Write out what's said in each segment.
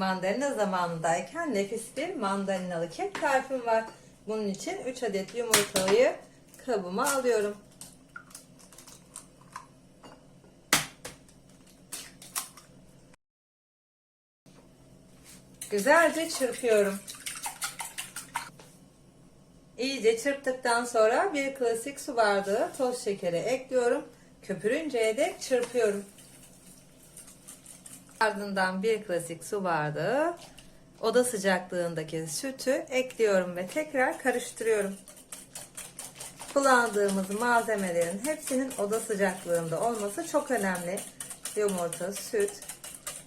Mandalina zamanındayken nefis bir mandalinalı kek tarifim var. Bunun için 3 adet yumurtayı kabıma alıyorum. Güzelce çırpıyorum. İyice çırptıktan sonra bir klasik su bardağı toz şekeri ekliyorum. Köpürünceye dek çırpıyorum. Ardından bir klasik su bardağı oda sıcaklığındaki sütü ekliyorum ve tekrar karıştırıyorum. Kullandığımız malzemelerin hepsinin oda sıcaklığında olması çok önemli. Yumurta, süt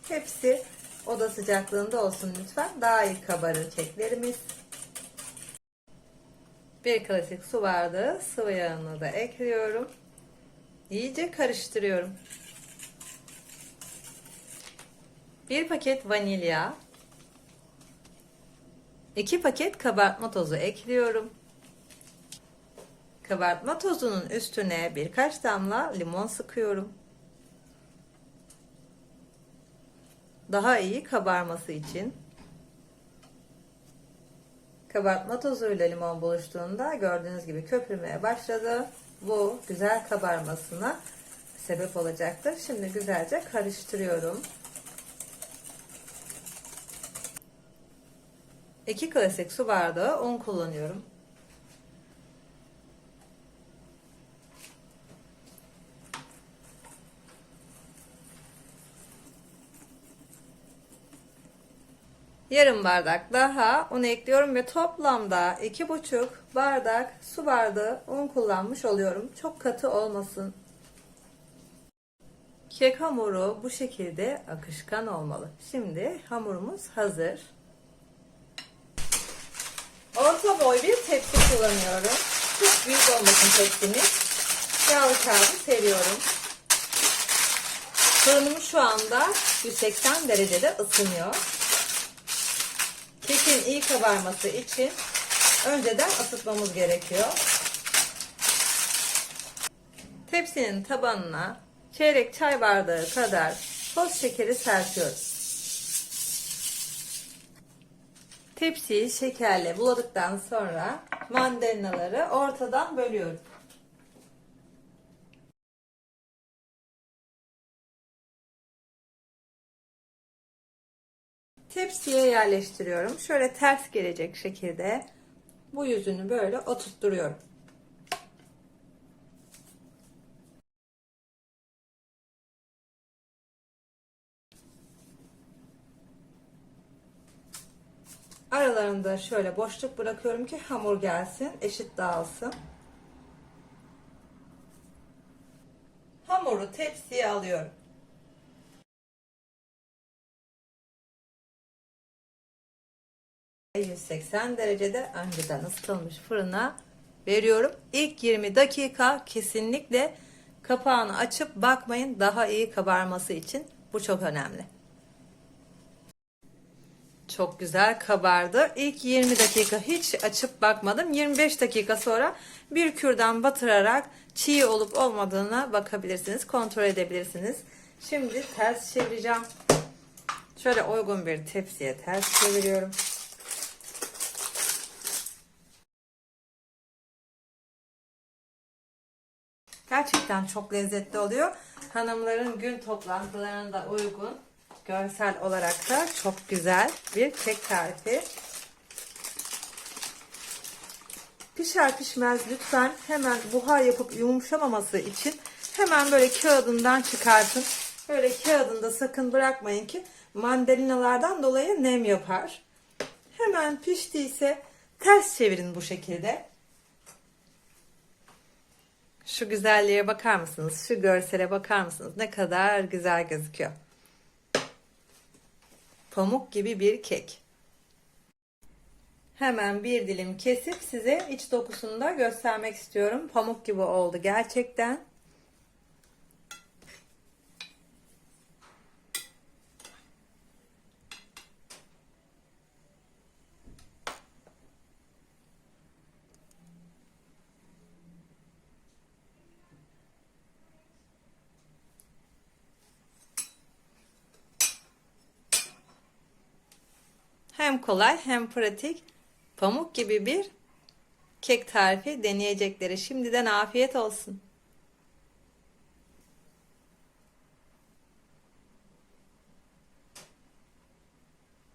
hepsi oda sıcaklığında olsun lütfen. Daha iyi kabarır keklerimiz. Bir klasik su bardağı sıvı yağını da ekliyorum. İyice karıştırıyorum. Bir paket vanilya, 2 paket kabartma tozu ekliyorum. Kabartma tozunun üstüne birkaç damla limon sıkıyorum. Daha iyi kabarması için. Kabartma tozuyla limon buluştuğunda gördüğünüz gibi köpürmeye başladı. Bu güzel kabarmasına sebep olacaktır. Şimdi güzelce karıştırıyorum. 2 klasik su bardağı un kullanıyorum. Yarım bardak daha un ekliyorum ve toplamda 2,5 bardak su bardağı un kullanmış oluyorum. Çok katı olmasın. Kek hamuru bu şekilde akışkan olmalı. Şimdi hamurumuz hazır. Orta boy bir tepsi kullanıyorum. Çok büyük olmasın tepsimiz. Yağlı kağıdı seriyorum. Fırınım şu anda 180 derecede ısınıyor. Kekin iyi kabarması için önceden ısıtmamız gerekiyor. Tepsinin tabanına çeyrek çay bardağı kadar toz şekeri serpiyoruz. Tepsiyi şekerle buladıktan sonra mandalinaları ortadan bölüyorum. Tepsiye yerleştiriyorum. Şöyle ters gelecek şekilde bu yüzünü böyle oturtturuyorum. Aralarında şöyle boşluk bırakıyorum ki hamur gelsin, eşit dağılsın. Hamuru tepsiye alıyorum. ...180 derecede önceden ısıtılmış fırına veriyorum. İlk 20 dakika kesinlikle kapağını açıp bakmayın daha iyi kabarması için. Bu çok önemli. Çok güzel kabardı. İlk 20 dakika hiç açıp bakmadım. 25 dakika sonra bir kürdan batırarak çiğ olup olmadığına bakabilirsiniz. Kontrol edebilirsiniz. Şimdi ters çevireceğim. Şöyle uygun bir tepsiye ters çeviriyorum. Gerçekten çok lezzetli oluyor. Hanımların gün toplantılarında uygun. Görsel olarak da çok güzel bir kek tarifi. Pişer pişmez lütfen hemen buhar yapıp yumuşamaması için hemen böyle kağıdından çıkartın. Böyle kağıdında sakın bırakmayın ki mandalinalardan dolayı nem yapar. Hemen piştiyse ters çevirin bu şekilde. Şu güzelliğe bakar mısınız? Şu görsele bakar mısınız? Ne kadar güzel gözüküyor. Pamuk gibi bir kek. Hemen bir dilim kesip size iç dokusunu da göstermek istiyorum. Pamuk gibi oldu gerçekten. Hem kolay hem pratik. Pamuk gibi bir kek tarifi deneyecekleri. Şimdiden afiyet olsun.